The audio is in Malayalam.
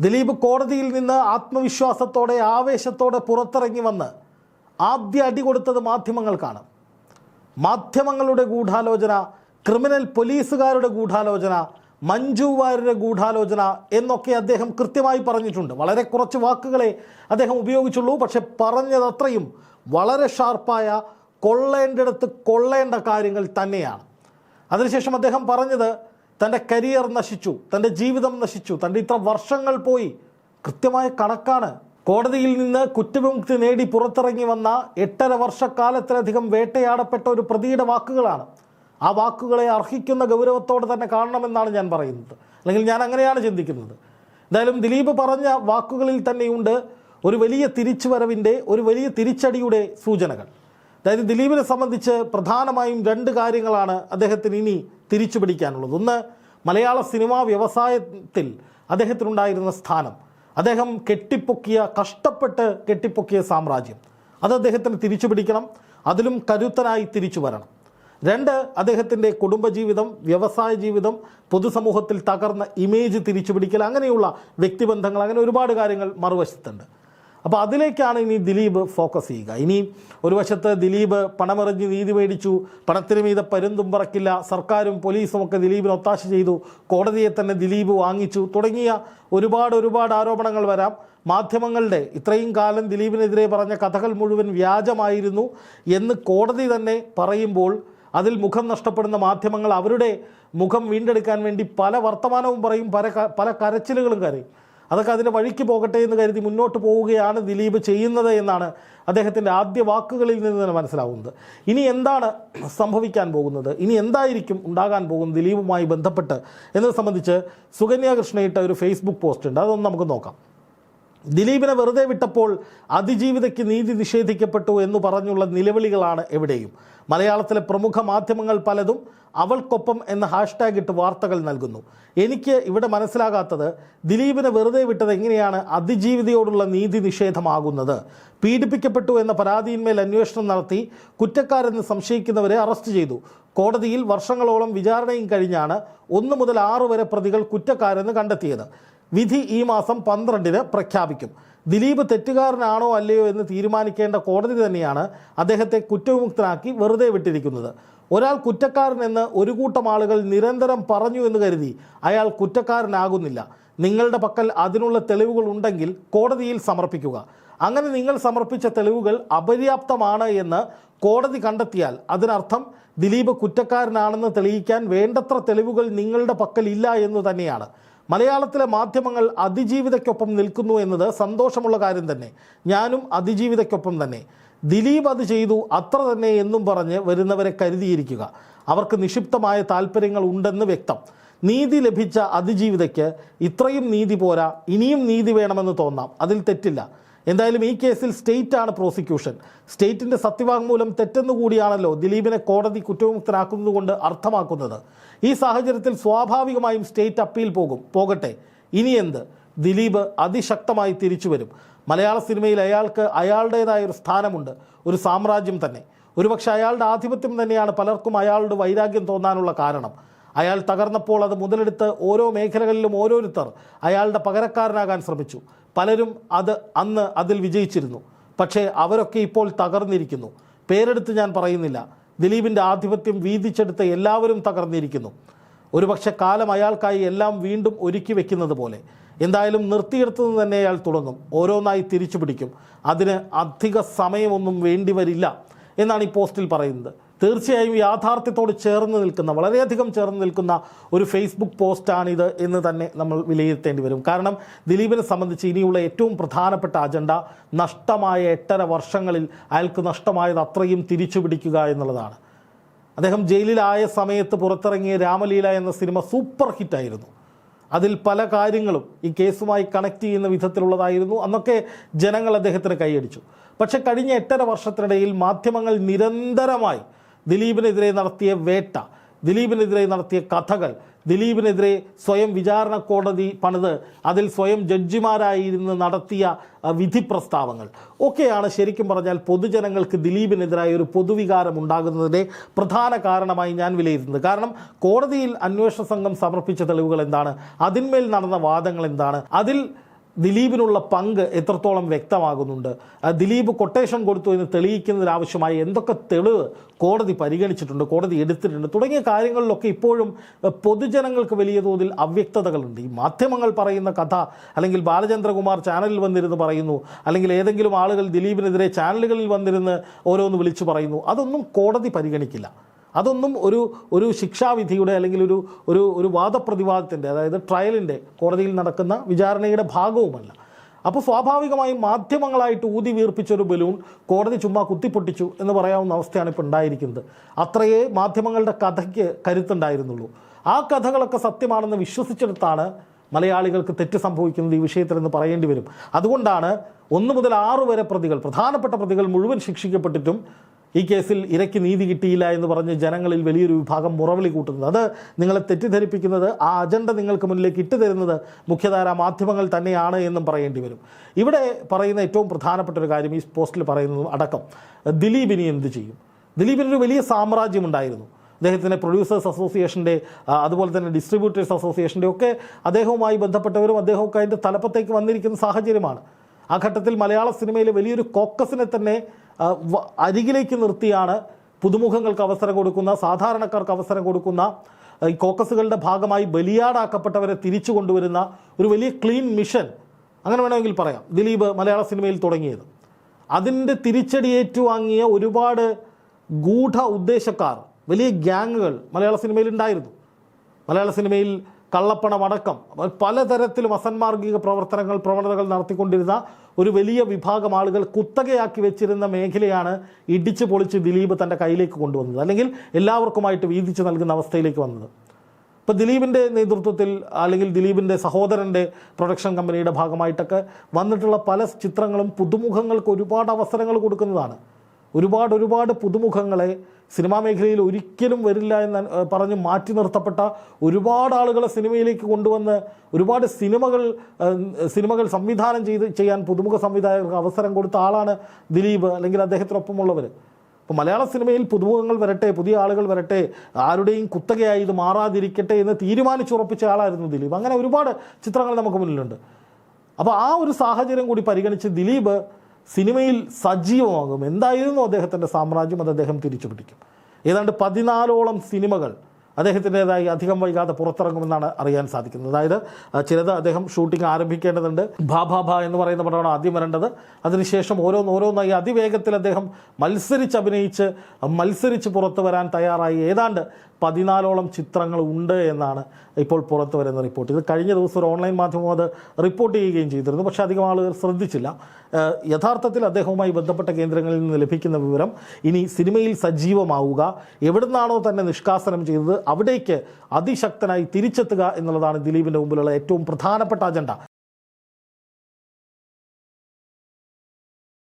ദിലീപ് കോടതിയിൽ നിന്ന് ആത്മവിശ്വാസത്തോടെ ആവേശത്തോടെ പുറത്തിറങ്ങി വന്ന് ആദ്യ അടി കൊടുത്തത് മാധ്യമങ്ങൾക്കാണ് മാധ്യമങ്ങളുടെ ഗൂഢാലോചന ക്രിമിനൽ പോലീസുകാരുടെ ഗൂഢാലോചന മഞ്ജു വാര്യരുടെ ഗൂഢാലോചന എന്നൊക്കെ അദ്ദേഹം കൃത്യമായി പറഞ്ഞിട്ടുണ്ട്. വളരെ കുറച്ച് വാക്കുകളെ അദ്ദേഹം ഉപയോഗിച്ചുള്ളൂ. പക്ഷെ പറഞ്ഞതത്രയും വളരെ ഷാർപ്പായ കൊള്ളേണ്ടിടത്ത് കൊള്ളേണ്ട കാര്യങ്ങൾ തന്നെയാണ്. അതിനുശേഷം അദ്ദേഹം പറഞ്ഞത് തന്റെ കരിയർ നശിച്ചു തന്റെ ജീവിതം നശിച്ചു തന്റെ ഇത്ര വർഷങ്ങൾ പോയി. കൃത്യമായ കണക്കാണ്. കോടതിയിൽ നിന്ന് കുറ്റവിമുക്തി നേടി പുറത്തിറങ്ങി വന്ന എട്ടര വർഷക്കാലത്തിലധികം വേട്ടയാടപ്പെട്ട ഒരു പ്രതിയുടെ വാക്കുകളാണ്. ആ വാക്കുകളെ അർഹിക്കുന്ന ഗൗരവത്തോടെ തന്നെ കാണണമെന്നാണ് ഞാൻ പറയുന്നത്. അല്ലെങ്കിൽ ഞാൻ അങ്ങനെയാണ് ചിന്തിക്കുന്നത്. എന്തായാലും ദിലീപ് പറഞ്ഞ വാക്കുകളിൽ തന്നെയുണ്ട് ഒരു വലിയ തിരിച്ചുവരവിന്റെ ഒരു വലിയ തിരിച്ചടിയുടെ സൂചനകൾ. അതായത് ദിലീപിനെ സംബന്ധിച്ച് പ്രധാനമായും രണ്ട് കാര്യങ്ങളാണ് അദ്ദേഹത്തിന് ഇനി തിരിച്ചു പിടിക്കാനുള്ളത്. ഒന്ന് മലയാള സിനിമാ വ്യവസായത്തിൽ അദ്ദേഹത്തിനുണ്ടായിരുന്ന സ്ഥാനം. അദ്ദേഹം കെട്ടിപ്പൊക്കിയ കഷ്ടപ്പെട്ട് കെട്ടിപ്പൊക്കിയ സാമ്രാജ്യം. അത് അദ്ദേഹത്തിന് തിരിച്ചു പിടിക്കണം അതിലും കരുത്തനായി തിരിച്ചു വരണം. രണ്ട് അദ്ദേഹത്തിന്റെ കുടുംബജീവിതം വ്യവസായ ജീവിതം പൊതുസമൂഹത്തിൽ തകർന്ന ഇമേജ് തിരിച്ചു പിടിക്കൽ അങ്ങനെയുള്ള വ്യക്തിബന്ധങ്ങൾ അങ്ങനെ ഒരുപാട് കാര്യങ്ങൾ മറുവശത്തുണ്ട്. അപ്പോൾ അതിലേക്കാണ് ഇനി ദിലീപ് ഫോക്കസ് ചെയ്യുക. ഇനി ഒരു വശത്ത് ദിലീപ് പണമെറിഞ്ഞ് നീതി മേടിച്ചു പണത്തിന് മീതെ പരുന്തും പറക്കില്ല സർക്കാരും പോലീസും ഒക്കെ ദിലീപിന് ഒത്താശ ചെയ്തു കോടതിയെ തന്നെ ദിലീപ് വാങ്ങിച്ചു തുടങ്ങിയ ഒരുപാട് ഒരുപാട് ആരോപണങ്ങൾ വരാം. മാധ്യമങ്ങളുടെ ഇത്രയും കാലം ദിലീപിനെതിരെ പറഞ്ഞ കഥകൾ മുഴുവൻ വ്യാജമായിരുന്നു എന്ന് കോടതി തന്നെ പറയുമ്പോൾ അതിൽ മുഖം നഷ്ടപ്പെടുന്ന മാധ്യമങ്ങൾ അവരുടെ മുഖം വീണ്ടെടുക്കാൻ വേണ്ടി പല വർത്തമാനവും പറയും പല പല കരച്ചിലുകളും കരയും. അതൊക്കെ അതിന്റെ വഴിക്ക് പോകട്ടെ എന്ന് കരുതി മുന്നോട്ട് പോവുകയാണ് ദിലീപ് ചെയ്യുന്നത് എന്നാണ് അദ്ദേഹത്തിന്റെ ആദ്യ വാക്കുകളിൽ നിന്ന് തന്നെ മനസ്സിലാവുന്നത്. ഇനി എന്താണ് സംഭവിക്കാൻ പോകുന്നത്? ഇനി എന്തായിരിക്കും ഉണ്ടാകാൻ പോകുന്നത് ദിലീപുമായി ബന്ധപ്പെട്ട്? എന്നത് സംബന്ധിച്ച് സുകന്യ കൃഷ്ണ ഒരു ഫേസ്ബുക്ക് പോസ്റ്റ് ഉണ്ട്. അതൊന്ന് നമുക്ക് നോക്കാം. ദിലീപിനെ വെറുതെ വിട്ടപ്പോൾ അതിജീവിതയ്ക്ക് നീതി നിഷേധിക്കപ്പെട്ടു എന്ന് പറഞ്ഞുള്ള നിലവിളികളാണ് എവിടെയും. മലയാളത്തിലെ പ്രമുഖ മാധ്യമങ്ങൾ പലതും അവൾക്കൊപ്പം എന്ന ഹാഷ്ടാഗ് ഇട്ട് വാർത്തകൾ നൽകുന്നു. എനിക്ക് ഇവിടെ മനസ്സിലാകാത്തത് ദിലീപിനെ വെറുതെ വിട്ടത് എങ്ങനെയാണ് അതിജീവിതയോടുള്ള നീതി നിഷേധമാകുന്നത്? പീഡിപ്പിക്കപ്പെട്ടു എന്ന പരാതിയിന്മേൽ അന്വേഷണം നടത്തി കുറ്റക്കാരെന്ന് സംശയിക്കുന്നവരെ അറസ്റ്റ് ചെയ്തു. കോടതിയിൽ വർഷങ്ങളോളം വിചാരണയും കഴിഞ്ഞാണ് ഒന്നു മുതൽ ആറ് വരെ പ്രതികൾ കുറ്റക്കാരെന്ന് കണ്ടെത്തിയത്. വിധി ഈ മാസം പന്ത്രണ്ടിന് പ്രഖ്യാപിക്കും. ദിലീപ് തെറ്റുകാരനാണോ അല്ലയോ എന്ന് തീരുമാനിക്കേണ്ട കോടതി തന്നെയാണ് അദ്ദേഹത്തെ കുറ്റവിമുക്തനാക്കി വെറുതെ വിട്ടിരിക്കുന്നത്. ഒരാൾ കുറ്റക്കാരനെന്ന് ഒരു കൂട്ടം ആളുകൾ നിരന്തരം പറഞ്ഞു എന്ന് കരുതി അയാൾ കുറ്റക്കാരനാകുന്നില്ല. നിങ്ങളുടെ പക്കൽ അതിനുള്ള തെളിവുകൾ ഉണ്ടെങ്കിൽ കോടതിയിൽ സമർപ്പിക്കുക. അങ്ങനെ നിങ്ങൾ സമർപ്പിച്ച തെളിവുകൾ അപര്യാപ്തമാണ് എന്ന് കോടതി കണ്ടെത്തിയാൽ അതിനർത്ഥം ദിലീപ് കുറ്റക്കാരനാണെന്ന് തെളിയിക്കാൻ വേണ്ടത്ര തെളിവുകൾ നിങ്ങളുടെ പക്കൽ ഇല്ല എന്ന് തന്നെയാണ്. മലയാളത്തിലെ മാധ്യമങ്ങൾ അതിജീവിതയ്ക്കൊപ്പം നിൽക്കുന്നു എന്നത് സന്തോഷമുള്ള കാര്യം തന്നെ. ഞാനും അതിജീവിതയ്ക്കൊപ്പം തന്നെ. ദിലീപ് അത് ചെയ്തു അത്ര തന്നെ എന്നും പറഞ്ഞ് വരുന്നവരെ കരുതിയിരിക്കുക. അവർക്ക് നിക്ഷിപ്തമായ താല്പര്യങ്ങൾ ഉണ്ടെന്ന് വ്യക്തം. നീതി ലഭിച്ച അതിജീവിതയ്ക്ക് ഇത്രയും നീതി പോരാ ഇനിയും നീതി വേണമെന്ന് തോന്നാം. അതിൽ തെറ്റില്ല. എന്തായാലും ഈ കേസിൽ സ്റ്റേറ്റ് ആണ് പ്രോസിക്യൂഷൻ. സ്റ്റേറ്റിന്റെ സത്യവാങ്മൂലം തെറ്റെന്നു കൂടിയാണല്ലോ ദിലീപിനെ കോടതി കുറ്റവിമുക്തനാക്കുന്നതുകൊണ്ട് അർത്ഥമാക്കുന്നത്. ഈ സാഹചര്യത്തിൽ സ്വാഭാവികമായും സ്റ്റേറ്റ് അപ്പീൽ പോകും. പോകട്ടെ ഇനി എന്ത്? ദിലീപ് അതിശക്തമായി തിരിച്ചു വരും. മലയാള സിനിമയിൽ അയാൾക്ക് അയാളുടേതായ ഒരു സ്ഥാനമുണ്ട്. ഒരു സാമ്രാജ്യം തന്നെ. ഒരുപക്ഷെ അയാളുടെ ആധിപത്യം തന്നെയാണ് പലർക്കും അയാളുടെ വൈരാഗ്യം തോന്നാനുള്ള കാരണം. അയാൾ തകർന്നപ്പോൾ അത് മുതലെടുത്ത് ഓരോ മേഖലകളിലും ഓരോരുത്തർ അയാളുടെ പകരക്കാരനാകാൻ ശ്രമിച്ചു. പലരും അത് അന്ന് അതിൽ വിജയിച്ചിരുന്നു. പക്ഷേ അവരൊക്കെ ഇപ്പോൾ തകർന്നിരിക്കുന്നു. പേരെടുത്ത് ഞാൻ പറയുന്നില്ല. ദിലീപിന്റെ ആധിപത്യം വീതിച്ചെടുത്ത എല്ലാവരും തകർന്നിരിക്കുന്നു. ഒരുപക്ഷെ കാലം അയാൾക്കായി എല്ലാം വീണ്ടും ഒരുക്കി വെക്കുന്നത് പോലെ. എന്തായാലും നിർത്തിയെടുത്തത് തന്നെ അയാൾ തുടങ്ങും. ഓരോന്നായി തിരിച്ചു പിടിക്കും അതിന് അധിക സമയമൊന്നും വേണ്ടി വരില്ല എന്നാണ് ഈ പോസ്റ്റിൽ പറയുന്നത്. തീർച്ചയായും യാഥാർത്ഥ്യത്തോട് ചേർന്ന് നിൽക്കുന്ന വളരെയധികം ചേർന്ന് നിൽക്കുന്ന ഒരു ഫേസ്ബുക്ക് പോസ്റ്റാണിത് എന്ന് തന്നെ നമ്മൾ വിലയിരുത്തേണ്ടി വരും. കാരണം ദിലീപിനെ സംബന്ധിച്ച് ഇനിയുള്ള ഏറ്റവും പ്രധാനപ്പെട്ട അജണ്ട നഷ്ടമായ എട്ടര വർഷങ്ങളിൽ അയാൾക്ക് നഷ്ടമായത് അത്രയും തിരിച്ചു പിടിക്കുക എന്നുള്ളതാണ്. അദ്ദേഹം ജയിലിലായ സമയത്ത് പുറത്തിറങ്ങിയ രാമലീല എന്ന സിനിമ സൂപ്പർ ഹിറ്റായിരുന്നു. അതിൽ പല കാര്യങ്ങളും ഈ കേസുമായി കണക്ട് ചെയ്യുന്ന വിധത്തിലുള്ളതായിരുന്നു. അന്നൊക്കെ ജനങ്ങൾ അദ്ദേഹത്തിന് കൈയടിച്ചു. പക്ഷേ കഴിഞ്ഞ എട്ടര വർഷത്തിനിടയിൽ മാധ്യമങ്ങൾ നിരന്തരമായി ദിലീപിനെതിരെ നടത്തിയ വേട്ട ദിലീപിനെതിരെ നടത്തിയ കഥകൾ ദിലീപിനെതിരെ സ്വയം വിചാരണ കോടതി പണിത് അതിൽ സ്വയം ജഡ്ജിമാരായിരുന്ന് നടത്തിയ വിധി പ്രസ്താവങ്ങൾ ഒക്കെയാണ് ശരിക്കും പറഞ്ഞാൽ പൊതുജനങ്ങൾക്ക് ദിലീപിനെതിരായ ഒരു പൊതുവികാരം ഉണ്ടാകുന്നതിന്റെ പ്രധാന കാരണമായി ഞാൻ വിലയിരുത്തുന്നത്. കാരണം കോടതിയിൽ അന്വേഷണ സംഘം സമർപ്പിച്ച തെളിവുകൾ എന്താണ്? അതിന്മേൽ നടന്ന വാദങ്ങൾ എന്താണ്? അതിൽ ദിലീപിനുള്ള പങ്ക് എത്രത്തോളം വ്യക്തമാകുന്നുണ്ട്? ദിലീപ് കൊട്ടേഷൻ കൊടുത്തു എന്ന് തെളിയിക്കുന്നതിനാവശ്യമായി എന്തൊക്കെ തെളിവ് കോടതി പരിഗണിച്ചിട്ടുണ്ട് കോടതി എടുത്തിട്ടുണ്ട്? തുടങ്ങിയ കാര്യങ്ങളിലൊക്കെ ഇപ്പോഴും പൊതുജനങ്ങൾക്ക് വലിയ തോതിൽ അവ്യക്തതകളുണ്ട്. ഈ മാധ്യമങ്ങൾ പറയുന്ന കഥ അല്ലെങ്കിൽ ബാലചന്ദ്രകുമാർ ചാനലിൽ വന്നിരുന്ന് പറയുന്നു അല്ലെങ്കിൽ ഏതെങ്കിലും ആളുകൾ ദിലീപിനെതിരെ ചാനലുകളിൽ വന്നിരുന്ന് ഓരോന്ന് വിളിച്ചു പറയുന്നു അതൊന്നും കോടതി പരിഗണിക്കില്ല. അതൊന്നും ഒരു ഒരു ശിക്ഷാവിധിയുടെ അല്ലെങ്കിൽ ഒരു ഒരു ഒരു വാദപ്രതിവാദത്തിന്റെ അതായത് ട്രയലിന്റെ കോടതിയിൽ നടക്കുന്ന വിചാരണയുടെ ഭാഗവുമല്ല. അപ്പോൾ സ്വാഭാവികമായും മാധ്യമങ്ങളായിട്ട് ഊതി വീർപ്പിച്ചൊരു ബലൂൺ കോടതി ചുമ്മാ കുത്തിപ്പൊട്ടിച്ചു എന്ന് പറയാവുന്ന അവസ്ഥയാണ് ഇപ്പോൾ ഉണ്ടായിരിക്കുന്നത്. അത്രയേ മാധ്യമങ്ങളുടെ കഥയ്ക്ക് കരുത്തുണ്ടായിരുന്നുള്ളൂ. ആ കഥകളൊക്കെ സത്യമാണെന്ന് വിശ്വസിച്ചെടുത്താണ് മലയാളികൾക്ക് തെറ്റ് സംഭവിക്കുന്നത് ഈ വിഷയത്തിൽ എന്ന് പറയേണ്ടി വരും. അതുകൊണ്ടാണ് ഒന്ന് മുതൽ ആറ് വരെ പ്രതികൾ പ്രധാനപ്പെട്ട പ്രതികൾ മുഴുവൻ ശിക്ഷിക്കപ്പെട്ടിട്ടും ഈ കേസിൽ ഇരയ്ക്ക് നീതി കിട്ടിയില്ല എന്ന് പറഞ്ഞ് ജനങ്ങളിൽ വലിയൊരു വിഭാഗം മുറവിളി കൂട്ടുന്നത്. അത് നിങ്ങളെ തെറ്റിദ്ധരിപ്പിക്കുന്നത് ആ അജണ്ട നിങ്ങൾക്ക് മുന്നിലേക്ക് ഇട്ടു തരുന്നത് മുഖ്യധാരാ മാധ്യമങ്ങൾ തന്നെയാണ് എന്നും പറയേണ്ടി വരും. ഇവിടെ പറയുന്ന ഏറ്റവും പ്രധാനപ്പെട്ട ഒരു കാര്യം ഈ പോസ്റ്റിൽ പറയുന്നതും അടക്കം. ദിലീപിനി എന്ത് ചെയ്യും? ദിലീപിനൊരു വലിയ സാമ്രാജ്യം ഉണ്ടായിരുന്നു. അദ്ദേഹത്തിന്റെ പ്രൊഡ്യൂസേഴ്സ് അസോസിയേഷന്റെ അതുപോലെ തന്നെ ഡിസ്ട്രിബ്യൂട്ടേഴ്സ് അസോസിയേഷന്റെ ഒക്കെ അദ്ദേഹവുമായി ബന്ധപ്പെട്ടവരും അദ്ദേഹമൊക്കെ അതിന്റെ തലപ്പത്തേക്ക് വന്നിരിക്കുന്ന സാഹചര്യമാണ്. ആ ഘട്ടത്തിൽ മലയാള സിനിമയിലെ വലിയൊരു കോക്കസിനെ തന്നെ അരികിലേക്ക് നിർത്തിയാണ് പുതുമുഖങ്ങൾക്ക് അവസരം കൊടുക്കുന്ന സാധാരണക്കാർക്ക് അവസരം കൊടുക്കുന്ന ഈ കോക്കസുകളുടെ ഭാഗമായി ബലിയാടാക്കപ്പെട്ടവരെ തിരിച്ചു കൊണ്ടുവരുന്ന ഒരു വലിയ ക്ലീൻ മിഷൻ. അങ്ങനെ വേണമെങ്കിൽ പറയാം. ദിലീപ് മലയാള സിനിമയിൽ തുടങ്ങിയത്. അതിന്റെ തിരിച്ചടി ഏറ്റുവാങ്ങിയ ഒരുപാട് ഗൂഢ ഉദ്ദേശക്കാർ വലിയ ഗ്യാങ്ങുകൾ മലയാള സിനിമയിൽ ഉണ്ടായിരുന്നു. മലയാള സിനിമയിൽ കള്ളപ്പണമടക്കം പലതരത്തിലും അസന്മാർഗിക പ്രവർത്തനങ്ങൾ പ്രവണതകൾ നടത്തിക്കൊണ്ടിരുന്ന ഒരു വലിയ വിഭാഗം ആളുകൾ കുത്തകയാക്കി വെച്ചിരുന്ന മേഖലയാണ് ഇടിച്ചു പൊളിച്ച് ദിലീപ് തന്റെ കയ്യിലേക്ക് കൊണ്ടുവന്നത്. അല്ലെങ്കിൽ എല്ലാവർക്കുമായിട്ട് വീതിച്ചു നൽകുന്ന അവസ്ഥയിലേക്ക് വന്നത്. ഇപ്പോൾ ദിലീപിന്റെ നേതൃത്വത്തിൽ അല്ലെങ്കിൽ ദിലീപിന്റെ സഹോദരന്റെ പ്രൊഡക്ഷൻ കമ്പനിയുടെ ഭാഗമായിട്ടൊക്കെ വന്നിട്ടുള്ള പല ചിത്രങ്ങളും പുതുമുഖങ്ങൾക്ക് ഒരുപാട് അവസരങ്ങൾ കൊടുക്കുന്നതാണ്. ഒരുപാട് ഒരുപാട് പുതുമുഖങ്ങളെ സിനിമാ മേഖലയിൽ ഒരിക്കലും വരില്ല എന്ന് പറഞ്ഞ് മാറ്റി നിർത്തപ്പെട്ട ഒരുപാട് ആളുകളെ സിനിമയിലേക്ക് കൊണ്ടുവന്ന് ഒരുപാട് സിനിമകൾ സിനിമകൾ സംവിധാനം ചെയ്ത് ചെയ്യാൻ പുതുമുഖ സംവിധായകർക്ക് അവസരം കൊടുത്ത ആളാണ് ദിലീപ് അല്ലെങ്കിൽ അദ്ദേഹത്തിനൊപ്പമുള്ളവർ. അപ്പോൾ മലയാള സിനിമയിൽ പുതുമുഖങ്ങൾ വരട്ടെ പുതിയ ആളുകൾ വരട്ടെ ആരുടെയും കുത്തകയായി ഇത് മാറാതിരിക്കട്ടെ എന്ന് തീരുമാനിച്ചുറപ്പിച്ച ആളായിരുന്നു ദിലീപ്. അങ്ങനെ ഒരുപാട് ചിത്രങ്ങൾ നമുക്ക് മുന്നിലുണ്ട്. അപ്പോൾ ആ ഒരു സാഹചര്യം കൂടി പരിഗണിച്ച് ദിലീപ് സിനിമയിൽ സജീവമാകും. എന്തായിരുന്നു അദ്ദേഹത്തിന്റെ സാമ്രാജ്യം? അത് അദ്ദേഹം തിരിച്ചു പിടിക്കും ഏതാണ്ട് പതിനാലോളം സിനിമകൾ അദ്ദേഹത്തിന്റെതായി അധികം വൈകാതെ പുറത്തിറങ്ങുമെന്നാണ് അറിയാൻ സാധിക്കുന്നത്. അതായത് ചിലത് അദ്ദേഹം ഷൂട്ടിംഗ് ആരംഭിക്കേണ്ടതുണ്ട്. ഭാ ഭാ എന്ന് പറയുന്ന പടമാണ് ആദ്യം വരേണ്ടത്. അതിനുശേഷം ഓരോന്ന് ഓരോന്നായി അതിവേഗത്തിൽ അദ്ദേഹം മത്സരിച്ച് അഭിനയിച്ച് മത്സരിച്ച് പുറത്തു വരാൻ തയ്യാറായി. ഏതാണ്ട് പതിനാലോളം ചിത്രങ്ങൾ ഉണ്ട് എന്നാണ് ഇപ്പോൾ പുറത്തു വരുന്ന റിപ്പോർട്ട്. ഇത് കഴിഞ്ഞ ദിവസം ഒരു ഓൺലൈൻ മാധ്യമം അത് റിപ്പോർട്ട് ചെയ്യുകയും ചെയ്തിരുന്നു. പക്ഷേ അധികം ആളുകൾ ശ്രദ്ധിച്ചില്ല. യഥാർത്ഥത്തിൽ അദ്ദേഹവുമായി ബന്ധപ്പെട്ട കേന്ദ്രങ്ങളിൽ നിന്ന് ലഭിക്കുന്ന വിവരം ഇനി സിനിമയിൽ സജീവമാവുക എവിടുന്നാണോ തന്നെ നിഷ്കാസനം ചെയ്തത് അവിടേക്ക് അതിശക്തനായി തിരിച്ചെത്തുക എന്നുള്ളതാണ് ദിലീപിന്റെ മുമ്പിലുള്ള ഏറ്റവും പ്രധാനപ്പെട്ട അജണ്ട.